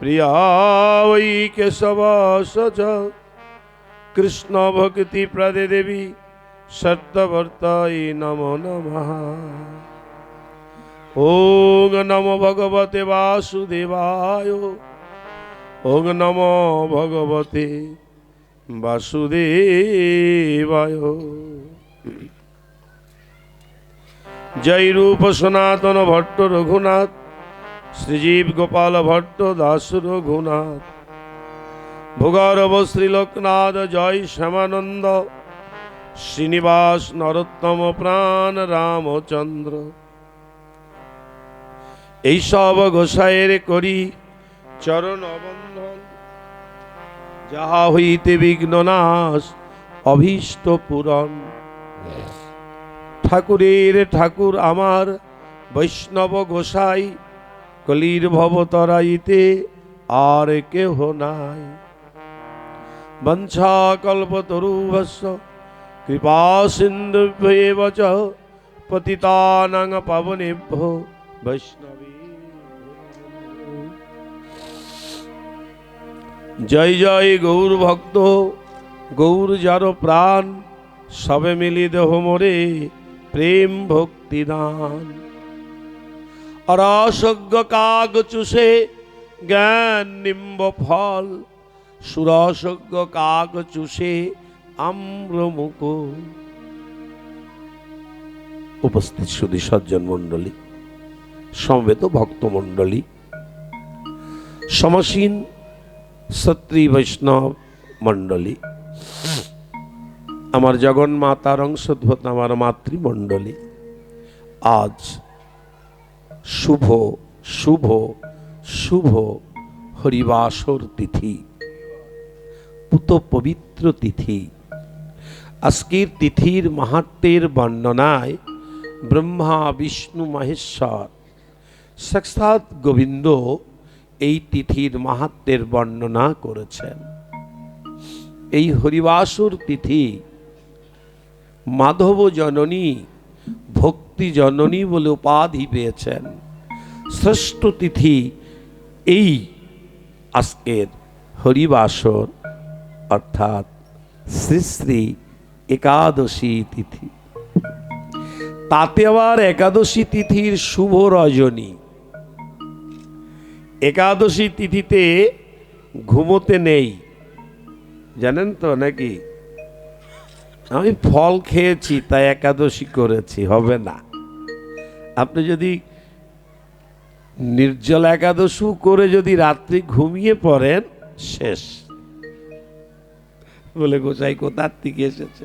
प्रिया वै केशव सच कृष्ण भक्ति प्रदे देवी सत्वर्ताय नमो नमः ॐ नमो भगवते वासुदेवाय ॐ नमो भगवते वासुदेवाय जय रूप सनातन भट्ट रघुनाथ শ্রীজীব গোপাল ভট্ট দাস রঘুনাথ ভোগরব শ্রীলোকনাথ, জয় শ্যামানন্দ। শ্রীনিবাস নরোত্তম প্রাণ রামচন্দ্র। এইসব গোসাইয়ের করি চরণ অবন্ধন যাহা হইতে বিঘ্ন নাশ, অভীষ্ট পূরণ। ঠাকুরের ঠাকুর আমার বৈষ্ণব গোসাই কলির ভবতরাইতে আর কেহ নাই। বঞ্ছা কল্পতরুভস্য কৃপা সিন্ধুভ্যেব চ পতিতানাং পাবনেভ্য বৈষ্ণবী। জয় জয় গৌর ভক্ত, গৌর যার প্রাণ, সবে মিলি দেহ মোরে প্রেম ভক্তি দান অরসজ্ঞ কাগ চুষে জ্ঞান নিম্ব ফল সুরসজ্ঞ কাগ চুষে আম্রমুখ। উপস্থিত সুধী সজ্জন মণ্ডলী সমবেত ভক্তমণ্ডলী, সমসীন সত্রী বৈষ্ণব মণ্ডলী আমার জগন্মাতার অংশোদ্ভূত আমার মাতৃমণ্ডলী, আজ শুভ শুভ শুভ হরিবাসর তিথি, পুত পবিত্র তিথি। আজকের তিথির মাহাত্মের বর্ণনায় ব্রহ্মা, বিষ্ণু, মহেশ্বর, সাক্ষাৎ গোবিন্দ এই তিথির মাহাত্মের বর্ণনা করেছেন। এই হরিবাসুর তিথি মাধব জননী ভক্তি জননী বলে উপাধি পেয়েছেন। শ্রেষ্ঠ তিথি এই আজকের হরিবাসর, অর্থাৎ শ্রী শ্রী একাদশী তিথি। তাতে আবার একাদশী তিথির শুভ রজনী। একাদশী তিথিতে ঘুমোতে নেই। জানেন তো নাকি? আমি ফল খেয়েছি, তাই একাদশী করেছি, হবে না। আপনি যদি নির্জল একাদশু করে যদি রাত্রি ঘুমিয়ে পড়েন, শেষ। বলে গোসাই, কোথার থেকে এসেছে?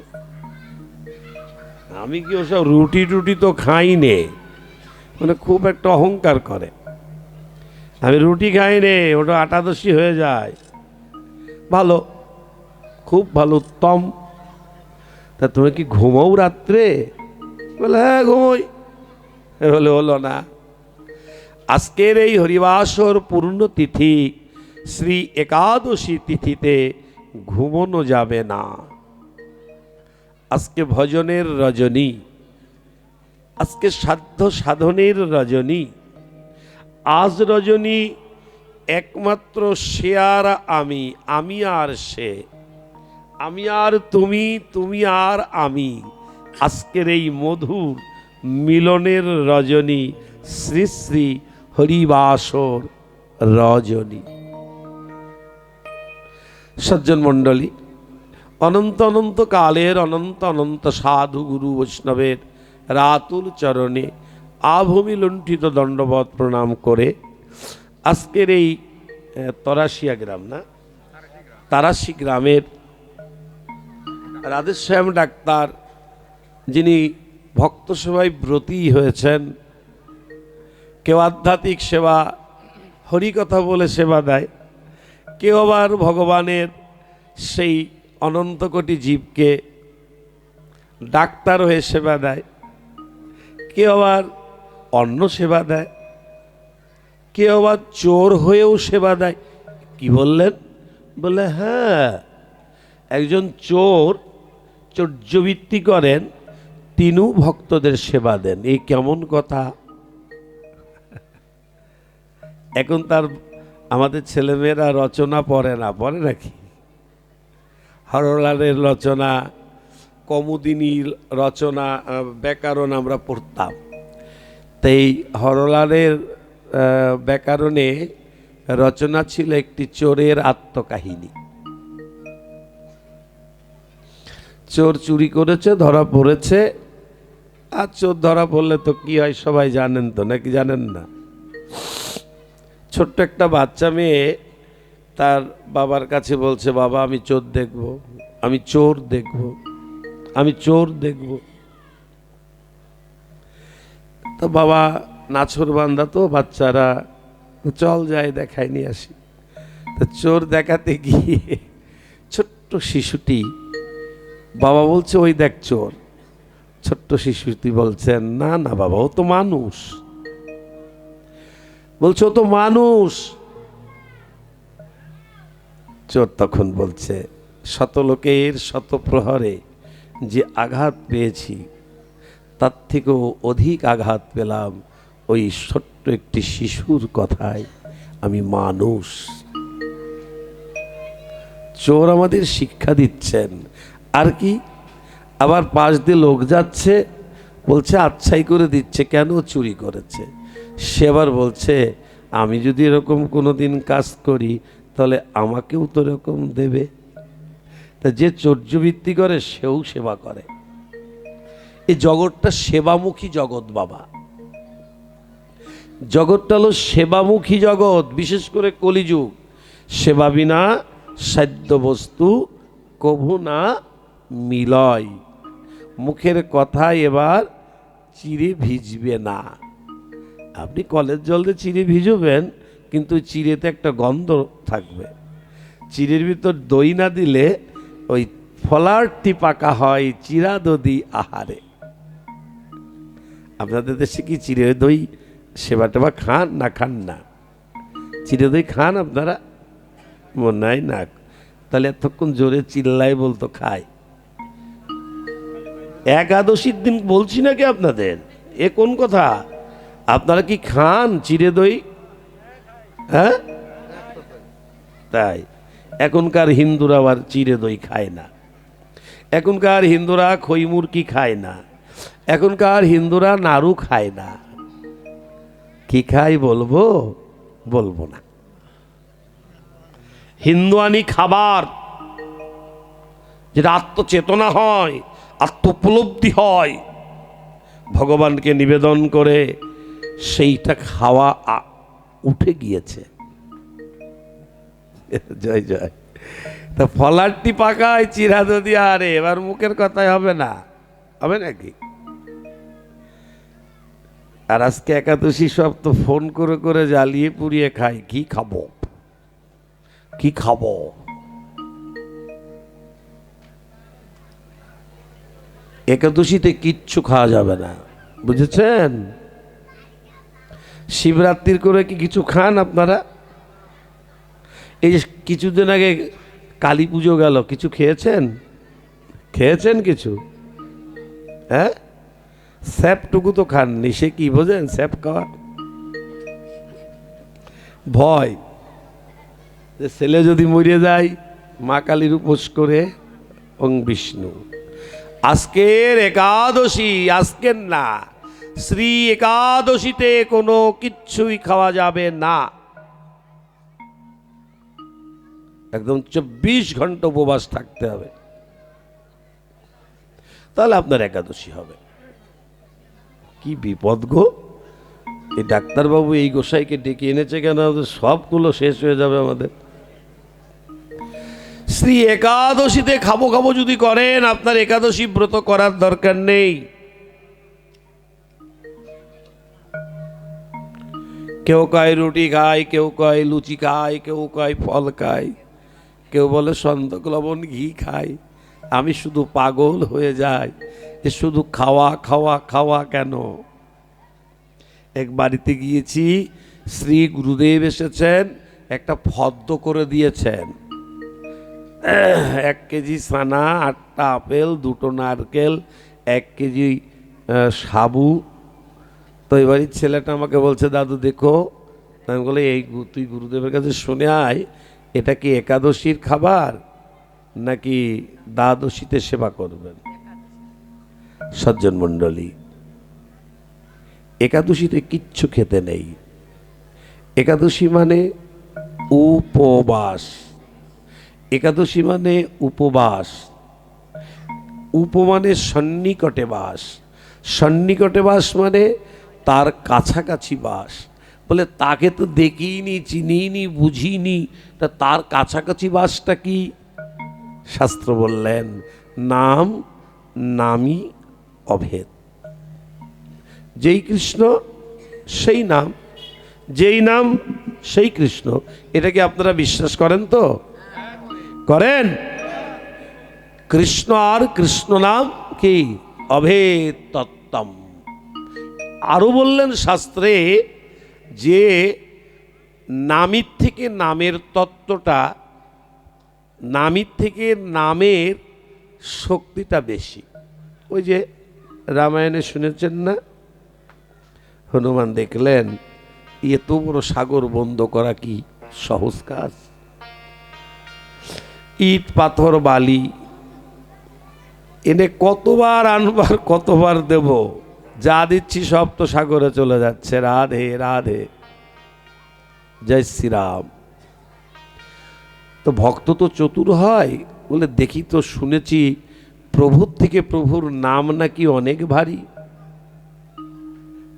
আমি কি ওসব রুটি টুটি তো খাই নে মানে খুব একটা অহংকার করে। আমি রুটি খাই নে ওটা আটাদশী হয়ে যায়। ভালো, খুব ভালো, উত্তম। তা তুমি কি ঘুমাও রাত্রে? বলে হ্যাঁ ঘুমোই। বলে, হলো না। আজকের এই হরিবাসর পূর্ণ তিথি, শ্রী একাদশী তিথিতে ঘুমোনো যাবে না। আজকে ভজনের রজনী, আজকে সাধ্য সাধনের রজনী, আজ রজনী একমাত্র সে আর আমি আমি আর সে। আমি আর তুমি তুমি আর আমি। আজকের এই মধুর মিলনের রজনী, শ্রী শ্রী হরিবাসর রজনী। সজ্জন মণ্ডলী, অনন্ত অনন্ত কালের অনন্ত অনন্ত সাধু গুরু বৈষ্ণবের রাতুল চরণে আভূমি লুণ্ঠিত দণ্ডবধ প্রণাম করে আজকের এই তরাশিয়া গ্রাম না? তারাশি গ্রামের রাধেশ্যাম ডাক্তার, যিনি ভক্ত সেবায় ব্রতী হয়েছেন, কেউ আধ্যাত্মিক সেবা হরিকথা বলে সেবা দেয়, কেউ আবার ভগবানের সেই অনন্ত কোটি জীবকে ডাক্তার হয়ে সেবা দেয়, কেউ আবার অন্ন সেবা দেয়, কেউ আবার চোর হয়েও সেবা দেয়। কি বললেন? বলে হ্যাঁ একজন চোর চর্যবৃত্তি করেন, তিনিও ভক্তদের সেবা দেন। এই কেমন কথা? এখন তার আমাদের ছেলেমেয়েরা রচনা পড়ে না, পড়ে নাকি? হরলালের রচনা, কমুদিনীর রচনা ব্যাকরণ আমরা পড়তাম। তাই হরলালের ব্যাকরণে রচনা ছিল একটি চোরের আত্মকাহিনী। চোর চুরি করেছে, ধরা পড়েছে। আর চোর ধরা পড়লে তো কি হয়, সবাই জানেন তো, নাকি জানেন না? ছোট্ট একটা বাচ্চা মেয়ে তার বাবার কাছে বলছে, বাবা, আমি চোর দেখব, আমি চোর দেখব, আমি চোর দেখব। তো বাবা নাছর বান্দা তো, বাচ্চারা চল যাই, দেখাই নিয়ে আসি। তো চোর দেখাতে গিয়ে ছোট্ট শিশুটি বাবা বলছে, ওই দেখ চোর। ছোট্ট শিশুটি বলছেন না না বাবা, ও তো মানুষ। বলছে, ও তো মানুষ। চোর তখন বলছে, শত লোকের শত প্রহরে যে আঘাত পেয়েছি, তার থেকেও অধিক আঘাত পেলাম ওই ছোট্ট একটি শিশুর কথায় আমি মানুষ। চোর আমাদের শিক্ষা দিচ্ছেন। আর কি? আবার পাশ দিয়ে লোক যাচ্ছে, বলছে, আচ্ছাই করে দিচ্ছে, কেন চুরি করেছে? সে আবার বলছে, আমি যদি এরকম কোনো দিন কাজ করি, তাহলে আমাকেও তো এরকম দেবে। তা যে চর্যবৃত্তি করে, সেও সেবা করে। এই জগৎটা সেবামুখী জগৎ, বাবা। জগৎটা হলো সেবামুখী জগৎ, বিশেষ করে কলিযুগ। সেবা বিনা সাধ্য বস্তু কভু না মিলয়। মুখের কথা এবার চিরে ভিজবে না। আপনি কলের জল দিয়ে চিড়ে ভিজবেন, কিন্তু চিড়েতে একটা গন্ধ থাকবে। চিড়ের ভিতর দই না দিলে ওই ফলারটি পাকা হয় চিরা দদি আহারে। আপনাদের দেশে কি চিড়ে দই সেবা টেবা খান না খান না? চিড়ে দই খান আপনারা? মনে হয় না। তাহলে এতক্ষণ জোরে চিল্লাই বলতো খায়। একাদশীর দিন বলছি নাকি আপনাদের? এ কোন কথা? আপনারা কি খান চিড়ে দই হ্যাঁ? তাই, এখনকার হিন্দুরা আবার চিড়ে দই খায় না। এখনকার হিন্দুরা খই মুরকি খায় না। এখনকার হিন্দুরা নাড়ু খায় না। কি খাই বলব? বলব না। হিন্দুয়ানি খাবার, যেটা আত্মচেতনা হয় আত্মোপলব্ধি হয়। ভগবানকে নিবেদন করে সেইটা খাওয়া উঠে গিয়েছে। জয় জয়। তা ফলারটি পাকায় চিরা যদি আরে, এবার মুখের কথাই হবে না। হবে নাকি? আর আজকে একাদশী সব তো ফোন করে করে জ্বালিয়ে পুড়িয়ে খাই কি খাব? কি খাব? একাদশীতে কিচ্ছু খাওয়া যাবে না। বুঝেছেন? শিবরাত্রির করে কি কিছু খান আপনারা? এই যে কিছুদিন আগে কালী পুজো গেল, কিছু খেয়েছেন? খেয়েছেন কিছু? হ্যাঁ? স্যাপটুকু তো খাননি, সে কি বোঝেন, স্যাপ খাওয়া? ভয়। যে ছেলে যদি মরে যায়, মা কালীর উপোস করে, ওং বিষ্ণু। আজকের একাদশী, আজকের না। শ্রী একাদশীতে কোনো কিচ্ছুই খাওয়া যাবে না। একদম চব্বিশ ঘণ্টা উপবাস থাকতে হবে। তাহলে আপনার একাদশী হবে। কি বিপদ গো? এই ডাক্তারবাবু এই গোসাইকে ডেকে এনেছে কেন? সবগুলো শেষ হয়ে যাবে আমাদের। শ্রী একাদশীতে খাব খাব যদি করেন, আপনার একাদশী ব্রত করার দরকার নেই। কেউ কয় রুটি খায়, কেউ কয় লুচি খায়, কেউ কয় ফল খায়, কেউ বলে সন্দক লবণ ঘি খায়। আমি শুধু পাগল হয়ে যাই, যে শুধু খাওয়া খাওয়া খাওয়া কেন? এক বাড়িতে গিয়েছি, শ্রী গুরুদেব এসেছেন, একটা ফদ্দ করে দিয়েছেন। এক কেজি সানা আটটা আপেল, দুটো নারকেল, এক কেজি সাবু। তো এবারই ছেলেটা আমাকে বলছে, দাদু, দেখো। আমি বলে, এই তুই গুরুদেবের কাছে শুনে আয়, এটা কি একাদশীর খাবার নাকি দ্বাদশীতে সেবা করবেন? সজ্জন মণ্ডলী একাদশীতে কিচ্ছু খেতে নেই। একাদশী মানে উপবাস। একাদশী মানে উপবাস। উপমানে সন্নিকটে বাস। সন্নিকটে বাস মানে তার কাছাকাছি বাস। বলে তাকে তো দেখিনি, চিনিনি, বুঝিনি। তা তার কাছাকাছি বাসটা কি? শাস্ত্র বললেন, নাম, নামই অভেদ। যেই কৃষ্ণ, সেই নাম। যেই নাম, সেই কৃষ্ণ। এটা কি আপনারা বিশ্বাস করেন তো? করেন। কৃষ্ণ আর কৃষ্ণ নাম কি? অভেদ তত্ত্বম আরও বললেন শাস্ত্রে যে নামির থেকে নামের তত্ত্বটা, নামির থেকে নামের শক্তিটা বেশি। ওই যে রামায়ণে শুনেছেন না? হনুমান দেখলেন, এত বড় সাগর বন্ধ করা কি সহজ কাজ? ইট, পাথর, বালি। এনে কতবার আনবার, কতবার দেব? যা দিচ্ছি সব তো সাগরে চলে যাচ্ছে। রাধে রাধে। জয় শ্রীরাম। তো ভক্ত তো চতুর হয়। বলে, দেখি তো, শুনেছি প্রভুর থেকে প্রভুর নাম নাকি অনেক ভারী।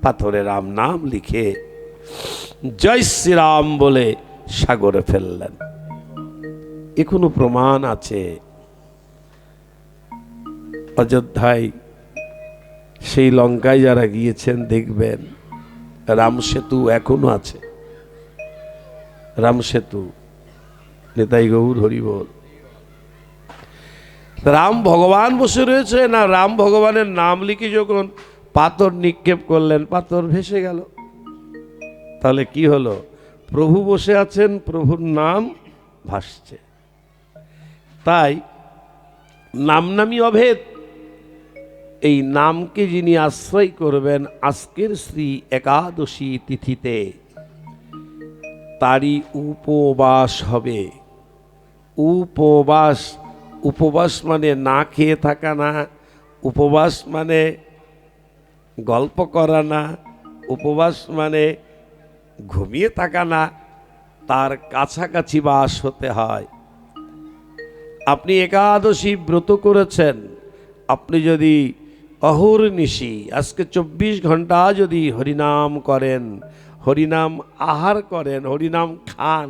পাথরে রাম নাম লিখে, জয় শ্রীরাম বলে সাগরে ফেললেন। এখনও প্রমাণ আছে। অযোধ্যায় সেই লঙ্কায় যারা গিয়েছেন, দেখবেন রাম সেতু এখনও আছে। রাম সেতু, নেতাই গৌর হরিবল। রাম ভগবান বসে রয়েছে না রাম ভগবানের নাম লিখে যখন পাথর নিক্ষেপ করলেন, পাথর ভেসে গেল। তাহলে কি হলো? প্রভু বসে আছেন, প্রভুর নাম ভাসছে। তাই নাম নামই অভেদ। এই নামকে যিনি আশ্রয় করবেন আজকের শ্রী একাদশী তিথিতে, তারই উপবাস হবে। উপবাস উপবাস মানে না খেয়ে থাকা না, উপবাস মানে গল্প করা না, উপবাস মানে ঘুমিয়ে থাকা না, তার কাছাকাছি বাস হতে হয়। আপনি একাদশী ব্রত করেছেন, আপনি যদি অহর্নিশি আজকে চব্বিশ ঘণ্টা যদি হরিনাম করেন, হরিনাম আহার করেন, হরিনাম খান,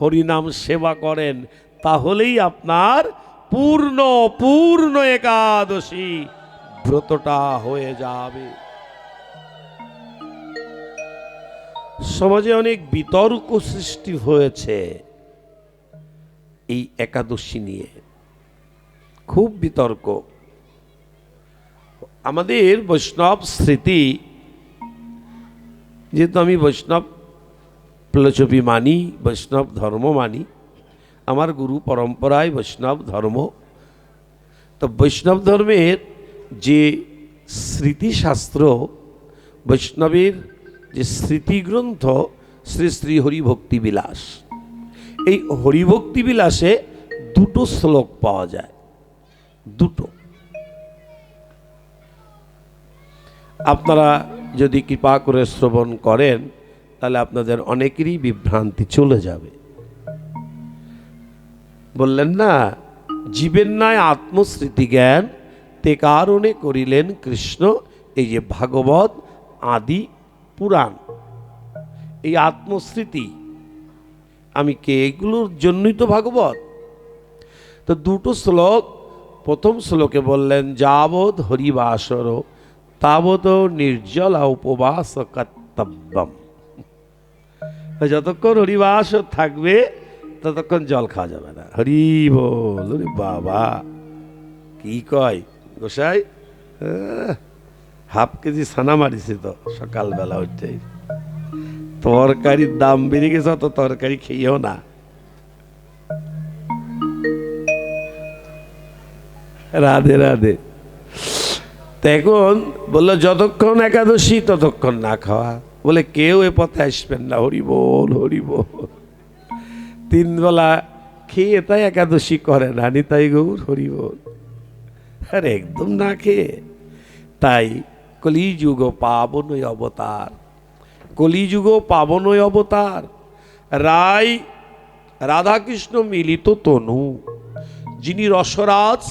হরিনাম সেবা করেন, তাহলেই আপনার পূর্ণ পূর্ণ একাদশী ব্রতটা হয়ে যাবে। সমাজে অনেক বিতর্ক সৃষ্টি হয়েছে। এই একাদশী নিয়ে। খুব বিতর্ক। আমাদের বৈষ্ণব স্মৃতি, যেহেতু আমি বৈষ্ণব ফিলোসফি মানি, বৈষ্ণব ধর্ম মানি, আমার গুরু পরম্পরায় বৈষ্ণব ধর্ম। তো বৈষ্ণব ধর্মের যে স্মৃতিশাস্ত্র, বৈষ্ণবের যে স্মৃতিগ্রন্থ, শ্রী শ্রী হরিভক্তি বিলাস। এই হরিভক্তি বিলাসে দুটো শ্লোক পাওয়া যায়। দুটো। আপনারা যদি কৃপা করে শ্রবণ করেন, তাহলে আপনাদের অনেকেরই বিভ্রান্তি চলে যাবে। বললেন, না, জীবের ন্যায় আত্মস্মৃতি জ্ঞান তে কারণে করিলেন কৃষ্ণ এই যে ভাগবত, আদি, পুরাণ। এই আত্মস্মৃতি আমি কে? এগুলোর জন্যই তো ভাগবত। তো দুটো শ্লোক, প্রথম শ্লোকে বললেন, যাবৎ হরিবাসর, তাবৎ নির্জলা উপবাস কর্তব্যম। যতক্ষণ হরিবাস থাকবে, ততক্ষণ জল খাওয়া যাবে না। হরি বল বাবা, কি কয় গোসাই? হাফ কেজি ছানা মারিছে তো সকালবেলা উঠতেই তরকারির দাম বেড়ে গেছে, অত তরকারি খেয়েও না। রাধে রাধে। এখন বলল, যতক্ষণ একাদশী, ততক্ষণ না খাওয়া। বলে, কেউ এ পথে আসবেন না, হরি বল, হরি তিন বেলা খেয়ে তাই একাদশী করে না নিতাই গৌর, হরি আর, একদম না খেয়ে। তাই কলিযুগ পাবন অবতার। কলিযুগ পাবন অবতার। রায় রাধাকৃষ্ণ মিলিত তনু, যিনি রসরাজ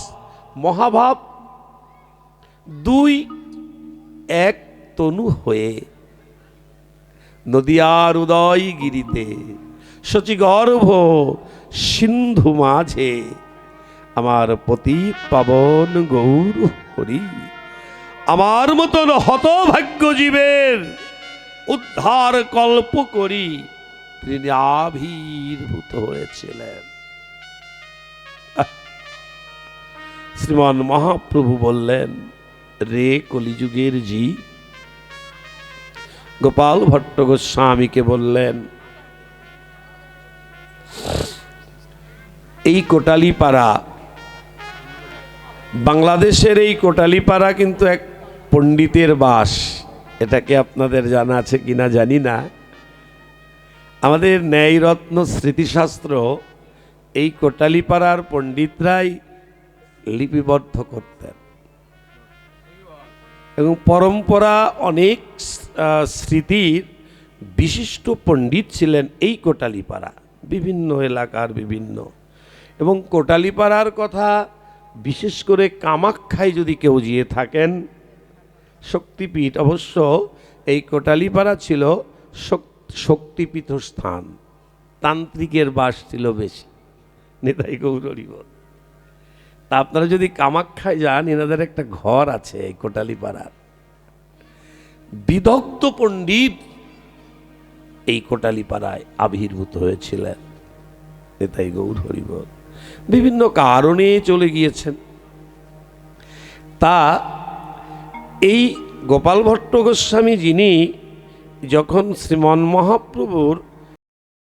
মহাভাব দুই এক তনু হয়ে নদিয়ার উদয় গিরিতে শচীগর্ভ সিন্ধু মাঝে আমার পতীত পাবন গৌর হরি। আমার মতন হতভাগ্য জীবের উদ্ধার কল্প করি, তিনি আবির্ভূত হয়েছিলেন। শ্রীমান মহাপ্রভু বললেন, রে কলিযুগের জি গোপাল ভট্ট গোস্বামীকে বললেন, এই কোটালীপাড়া, বাংলাদেশের এই কোটালীপাড়া কিন্তু এক পণ্ডিতের বাস। এটাকে আপনাদের জানা আছে কিনা জানি না। আমাদের ন্যায়রত্ন স্মৃতিশাস্ত্র এই কোটালিপাড়ার পণ্ডিতরাই লিপিবদ্ধ করতেন। এবং পরম্পরা অনেক স্মৃতির বিশিষ্ট পণ্ডিত ছিলেন এই কোটালিপাড়া, বিভিন্ন এলাকার বিভিন্ন। এবং কোটালিপাড়ার কথা বিশেষ করে কামাখ্যায় যদি কেউ গিয়ে থাকেন শক্তিপীঠ, অবশ্য এই কোটালিপাড়া ছিল শক- শক্তিপীঠ স্থান তান্ত্রিকের বাস ছিল বেশি নেতাই গৌরী বল। তা আপনারা যদি কামাখ্যায় যান, এনাদের একটা ঘর আছে এই কোটালিপাড়ার। বিদগ্ধ পণ্ডিত এই কোটালিপাড়ায় আবির্ভূত হয়েছিলেন নেতাই গৌর হরিবল বিভিন্ন কারণে চলে গিয়েছেন। তা এই গোপাল ভট্ট গোস্বামী যিনি যখন শ্রীমন মহাপ্রভুর